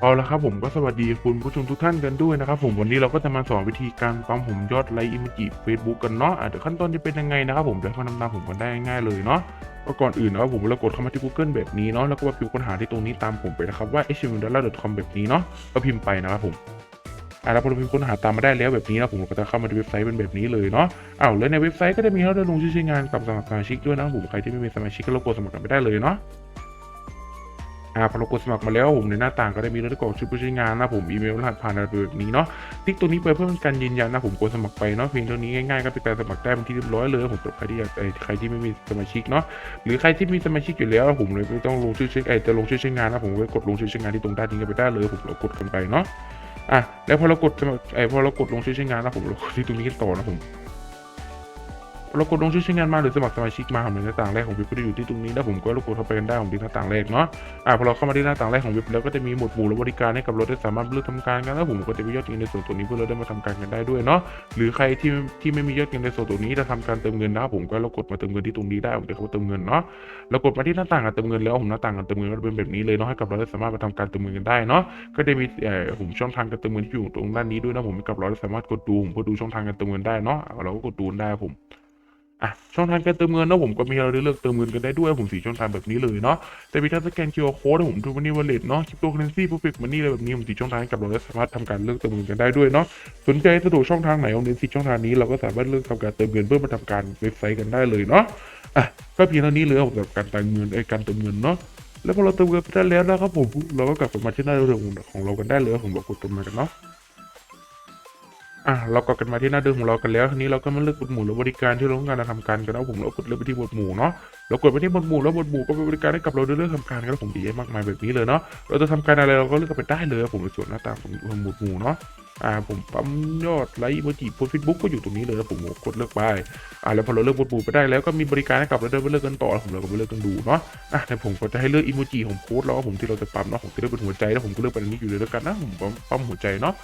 เอาละครับผมก็สวัสดีคุณผู้ชมทุกท่านกันด้วยนะครับผมวันนี้เราก็จะมาสอนวิธีการปั๊มผมยอดไลค์อิมจิเฟซบุ๊กกันเนาะอะเดี๋ยวขั้นตอนจะเป็นยังไงนะครับผมเดี๋ยวมานำตามผมกันได้ง่ายเลยเนาะก็ก่อนอื่นนะครับผมเรากดเข้ามาที่ Google แบบนี้เนาะแล้วก็มาพิมพ์ค้นหาที่ตรงนี้ตามผมไปนะครับว่า h m d o l l a r c o m แบบนี้เนาะก็พิมพ์ไปนะครับผมอะแล้วพอเราพิมพ์ค้นหาตามมาได้แล้วแบบนี้นะผมก็จะเข้ามาที่เว็บไซต์เป็นแบบนี้เลยเนาะอ้าวแล้วในเว็บไซต์ก็จะมีให้เราลงชื่อใช้งานกับสมัครสมาชิกด้วยนะผมใครที่ไม่มีสมาชิกก็รบกวนสมัครกันไปได้เลยเนาะ อ่าพอเรากดสมัครมาแล้วผมในหน้าต่างก็ได้มีเรื่องกรอกชื่อผู้ใช้งานนะผมอีเมลรหัสผ่านอะไรแบบนี้เนาะติ๊กตัวนี้ไปเพื่อเป็นการยืนยันนะผมกดสมัครไปเนาะเพียงเท่านี้ง่ายๆก็เป็นการสมัครได้เป็นที่เรียบร้อยเลยผมสำหรับใครที่อยากใครที่ไม่มีสมาชิกเนาะหรือใครที่มีสมาชิกอยู่แล้วผมเลยไม่ต้องลงชื่อใช้เอจะลงชื่อใช้งานนะผมก็กดลงชื่อใช้งานที่ตรงด้านนี้กันไปได้เลยผมเรากดกันไปเนาะอะแล้วพอเรากดสมัครไอพอเรากดลงชื่อใช้งานนะผมเรากดที่ตรงนี้กันต่อนะผม เรากดลงชื่อใช้งานมาหรือสมัครสมาชิกมาผมในหน้าต่างแรกของเว็บก็จะอยู่ที่ตรงนี้แล้วผมก็รบกวนเข้าไปกันได้ผมที่หน้าต่างแรกเนาะอ่าพอเราเข้ามาที่หน้าต่างแรกของเว็บแล้วก็จะมีหมวดหมู่และบริการให้กับเราได้สามารถเลือกทำการกันแล้วผมก็จะมียอดเงินในส่วนตัวนี้เพื่อเราได้มาทำการกันได้ด้วยเนาะหรือใครที่ที่ไม่มียอดเงินในส่วนตัวนี้จะทำการเติมเงินนะครับผมก็เรากดมาเติมเงินที่ตรงนี้ได้ผมจะเข้าเติมเงินเนาะเรากดมาที่หน้าต่างการเติมเงินแล้วผมหน้าต่างการเติมเงินก็จะเป็นแบบนี้เลยเนาะให้กับเราได้สามารถมาทำการเติมเงินกันได้เนาะก็จะมีเอ่อผมช่องทางการเติมเงินที่อยู่ตรงด้านนี้ด้วยนะผมให้กับเราได้สามารถกดดูผมเพื่อดูช่องทางการเติมเงินได้เนาะเราก็กดดูได้ผม อะช่องทางการเติมเงินนะผมก็มีเราได้เลือกเติมเงินกันได้ด้วยผมสีช่องทางแบบนี้เลยเนาะแต่มีทั้งสแกน QR code นะผมทูมันนี่วอลเล็ตเนาะคริปโตเคอเรนซีพวกฟิกมันนี่อะไรแบบนี้ผมสีช่องทางกับเราสามารถทำการเลือกเติมเงินกันได้ด้วยเนาะสนใจสะดวกช่องทางไหนของเน้นสีช่องทางนี้เราก็สามารถเลือกทำการเติมเงินเพื่อมาทำการเว็บไซต์กันได้เลยเนาะอะก็เพียงเท่านี้เลยครับสำหรับการเติมเงินไอ้การเติมเงินเนาะแล้วพอเราเติมเงินไปได้แล้วนะครับผมเราก็กลับมาที่หน้าเดิมของเรากันได้เลยผมบอกกดตัวมากันเนาะ อะเรากลับกันมาที่หน้าเดิมของเรากันแล้วทีนี้เราก็มาเลือกหมวดหมู่หรือบริการที่เราต้องการจะทำการกันแล้วผมเรากดเลือกไปที่บทหมู่เนาะเรากดไปที่บทหมู่แล้วบทหมู่ก็เป็นบริการให้กับเราเลือกทำการกันแล้วผมดีใจมากมายแบบนี้เลยเนาะเราจะทำการอะไรเราก็เลือกกันไปได้เลยครับผมในส่วนหน้าต่างของบทหมู่เนาะ อ่าผมปั๊มยอดไลค์โมจิโพสเฟซบุ๊กก็อยู่ตรงนี้เลยแล้วผมกดเลือกไปอ่าแล้วพอเราเลือกหมวดหมู่ไปได้แล้วก็มีบริการให้กับเราได้ไปเลือกกันต่อผมเราก็ไปเลือกกันดูเนาะอะแต่ผมก็จะให้เลือกอีโมจิของโพสต์แล้วผมที่เราจะปั๊มเนาะผมจะเลือกเป็นหัวใจแล้วผมก็เลือกเป็นอันนี้อยู่เลยแล้วกันนะผมปั๊มหัวใจเนาะ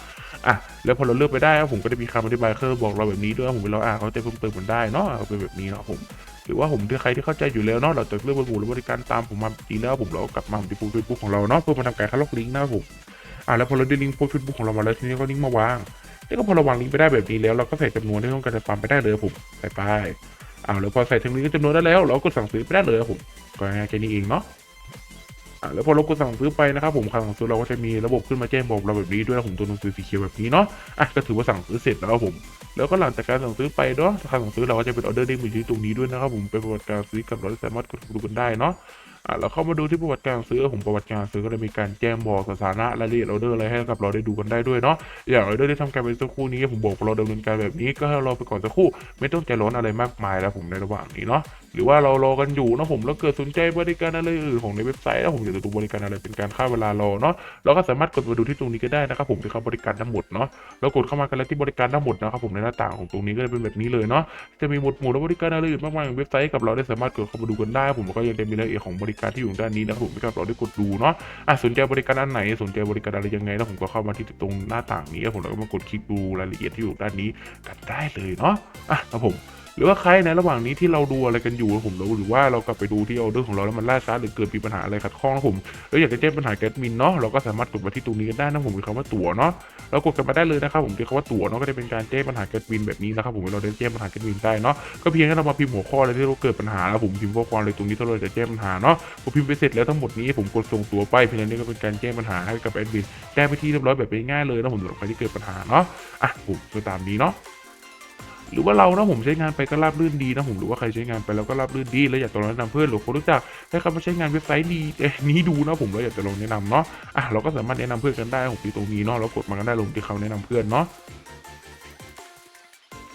อะแล้วพอเราเลือกไปได้ผมก็จะมีคำอธิบายเพิ่มบอกเราแบบนี้ด้วยผมเราอ่านเขาจะเพิ่มเติมมันได้เนาะเอาเป็นแบบนี้เนาะผมหรือว่าผมที่ใครที่เข้าใจอยู่แล้วเนาะเราจะเลือกบริบูรบริการตามผมมาดีแล้วผมเรากลับมาที่ฟูเฟซบุ๊กของเราเนาะเพื่อมาทำการคัดลอกลิงก์นะผม อะแล้วพอเราได้ลิงก์โพสเฟซบุ๊กของเรามาแล้วทีนี้ก็ลิงก์มาวางแล้วก็พอเราวางลิงก์ไปได้แบบนี้แล้วเราก็ใส่จำนวนที่ต้องการจะปั๊มไปได้เลยผมใส่ไปอ่าแล้วพอใส่ถึงนี้ก็จำนวนได้แล้ว เราก็สั่งซื้อไปได้เลยผมก็ง่ายแค่นี้เองเนาะอะแล้วพอเรากดสั่งซื้อไปนะครับผมสั่งซื้อเราก็จะมีระบบขึ้นมาแจ้งบอกเราแบบนี้ด้วยนะผมตัวหนังสือสีเขียวแบบนี้เนาะอะก็ถือว่าสั่งซื้อเสร็จแล้วผม แล้วก็หลังจากการสั่งซื้อไปเนาะการสั่งซื้อเราก็จะเป็นออเดอร์เด้งอยู่ที่ตรงนี้ด้วยนะครับผมเป็นประวัติการซื้อกับเราสามารถกดดูกันได้เนาะ อะเราเข้ามาดูที่ประวัติการซื้อผมประวัติการซื้อก็จะมีการแจ้งบอกสถานะรายละเอียดออเดอร์อะไรให้กับเราได้ดูกันได้ด้วยเนาะอย่างออเดอร์ที่ทำการไปสักครู่นี้ผมบอกเราดำเนินการแบบนี้ก็ให้เราไปก่อนสักครู่ ไม่ต้องใจร้อนอะไรมากมายแล้วผมในระหว่างนี้เนาะหรือว่าเรารอกันอยู่นะผมแล้วเกิดสนใจบริการอะไรอื่นของในเว็บไซต์แล้วผมอยากจะดูบริการอะไรเป็นการฆ่าเวลารอเนาะเราก็สามารถกดมาดูที่ตรงนี้ก็ได้นะครับผมที่เขาบริการทั้งหมดเนาะเรากดเข้ามากันแล้วที่บริการทั้งหมดนะครับผมในหน้าต่างของตรงนี้ก็จะเป็นแบบนี้เลยเนาะจะมีหมวดหมู่และบริการอะไรอื่นมากมายของเว็บไซต์กับเราได้สามารถกดเข้ามาดูกันได้ ผมก็ยังจะมีรายละเอียดของบริการที่อยู่ด้านนี้นะครับผมให้กับเราได้กดดูเนาะอะสนใจบริการอันไหนสนใจบริการอะไรยังไงแล้วผมก็เข้ามาที่ตรงหน้าต่างนี้ผมแล้วก็มากดคลิกดูรายละเอียดที่อยู่ด้านนี้กันได้เลยเนาะอะแล้วผม หรือว่าใครในระหว่างนี้ที่เราดูอะไรกันอยู่ผมหรือว่าเรากลับไปดูที่ออเดอร์ของเราแล้วมันล่าช้าหรือเกิดมีปัญหาอะไรขัดข้องนะผมแล้วอยากจะแจ้งปัญหาแกดมินเนาะเราก็สามารถกดมาที่ตรงนี้กันได้นะผมมีคำว่าตั๋วเนาะเรากดกันมาได้เลยนะครับผมที่คำว่าตั๋วเนาะก็จะเป็นการแจ้งปัญหาแกดมินแบบนี้นะครับผมเราได้แจ้งปัญหาแกดมินได้เนาะก็เพียงแค่เรามาพิมพ์หัวข้ออะไรที่เราเกิดปัญหาแล้วผมพิมพ์ข้อความเลยตรงนี้ถ้าเราจะแจ้งปัญหาเนาะพอพิมพ์ไปเสร็จแล้วทั้งหมดนี้ผมกดส่งตั๋วไปเพียงแค่นี้ก็เป็นการแจ้งปัญหาให้กับแอดมินแจ้งไปที่เรียบร้อยแบบง่ายๆเลยนะผมสำหรับใครที่เกิดปัญหาเนาะอะผมก็ตามนี้เนาะ หรือว่าเรานะผมใช้งานไปก็ราบรื่นดีนะผมหรือว่าใครใช้งานไปแล้วก็ราบรื่นดีแล้วอยากจะลองแนะนำเพื่อนหรือคนรู้จักให้เขามาใช้งานเว็บไซต์ดีนี้ดูนะผมแล้วอยากจะลองแนะนำเนาะอะเราก็สามารถแนะนำเพื่อนกันได้ผมอยู่ตรงนี้เนาะเรากดมากันได้ลงที่เขาแนะนำเพื่อนเนาะ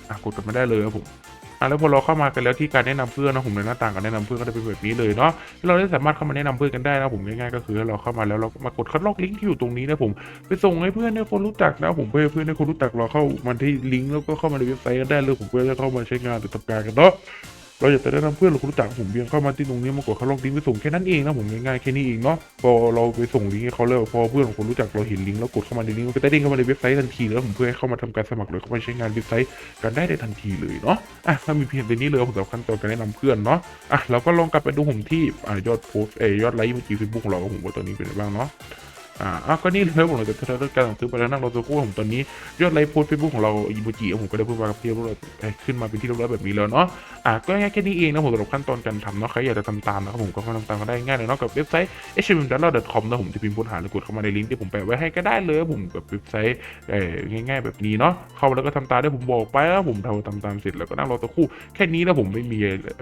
อะกดกันมาได้เลยครับผม อะแล้วพอเราเข้ามากันแล้วที่การแนะนำเพื่อนนะผมในหน้าต่างการแนะนำเพื่อนก็จะเป็นแบบนี้เลยเนาะเราได้สามารถเข้ามาแนะนำเพื่อนกันได้นะผมง่ายๆก็คือเราเข้ามาแล้วเราก็มากดคัดลอกลิงก์ที่อยู่ตรงนี้นะผมไปส่งให้เพื่อนให้คนรู้จักนะผมเพื่อให้เพื่อนให้คนรู้จักเราเข้ามาที่ลิงก์แล้วก็เข้ามาในเว็บไซต์กันได้เลยผมเพื่อจะเข้ามาใช้งานหรือทำการกันเนาะ เราอยากจะแนะนำเพื่อนหรือคนรู้จักผมเพียงเข้ามาที่ตรงนี้มากดเขาลองลิงก์ไปส่งแค่นั้นเองนะผมง่ายๆแค่นี้เองเนาะพอเราไปส่งลิงก์ให้เขาแล้วพอเพื่อนของคนรู้จักเราเห็นลิงก์แล้วกดเข้ามาในลิงก์ก็จะเด้งเข้ามาในเว็บไซต์ทันทีแล้วผมเพื่อให้เข้ามาทำการสมัครหรือเข้ามาใช้งานเว็บไซต์กันได้ในทันทีเลยเนาะอะถ้ามีเพียงตัวนี้เลยผมสำหรับขั้นตอนการแนะนำเพื่อนเนาะอะเราก็ลองกลับไปดูผมที่อยอดโพสต์เอยอดไลค์เมื่อกี้เฟซบุ๊กของเราผมว่าตอนนี้เป็นไงบ้างเนาะ อ่าอะก็นี่เลยผมเราจะเริ่มการสั่งซื้อไปแล้วนั่งรอสักครู่ผมตอนนี้ยอดไลค์โพสเฟซบุ๊กของเราอีโมจิผมก็ได้เพิ่มมากับที่เรียบร้อยขึ้นมาเป็นที่เรียบร้อยแบบนี้แล้วเนาะอะก็ง่ายแค่นี้เองนะผมสำหรับขั้นตอนการทำเนาะใครอยากจะทำตามนะครับผมก็ทำตามกันได้ง่ายเลยเนาะกับเว็บไซต์ h m m d a l l a c o m นะผมจะพิมพ์ค้นหาหรือกดเข้ามาในลิงก์ที่ผมแปะไว้ให้ก็ได้เลยผมแบบเว็บไซต์เอ่ง่าย ๆ แบบนี้เนาะเข้ามาแล้วก็ทำตามที่ผมบอกไปแล้วผมทำตามตามเสร็จแล้วก็นั่งรอสักครู่แค่นี้นะผมไม่มี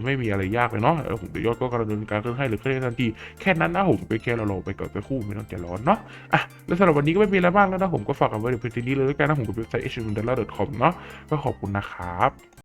ไม่มีอะไรยากเลยเนาะแล้วผมจะยอดก็กระดนการเคลื่อนให้หรือเคลื่อนทันทีแค่นั้นนะผมไปแค่เรารอไปก่อนสักครู่ไม่ต้องใจร้อนเนาะอะแล้วสำหรับวันนี้ก็ไม่มีอะไรมากแล้วนะผมก็ฝากกันไว้ในพื้นที่นี้เลยแล้วกันนะผมกับเว็บไซต์ h m d a l l a c o m เนาะก็ขอบคุณนะครับ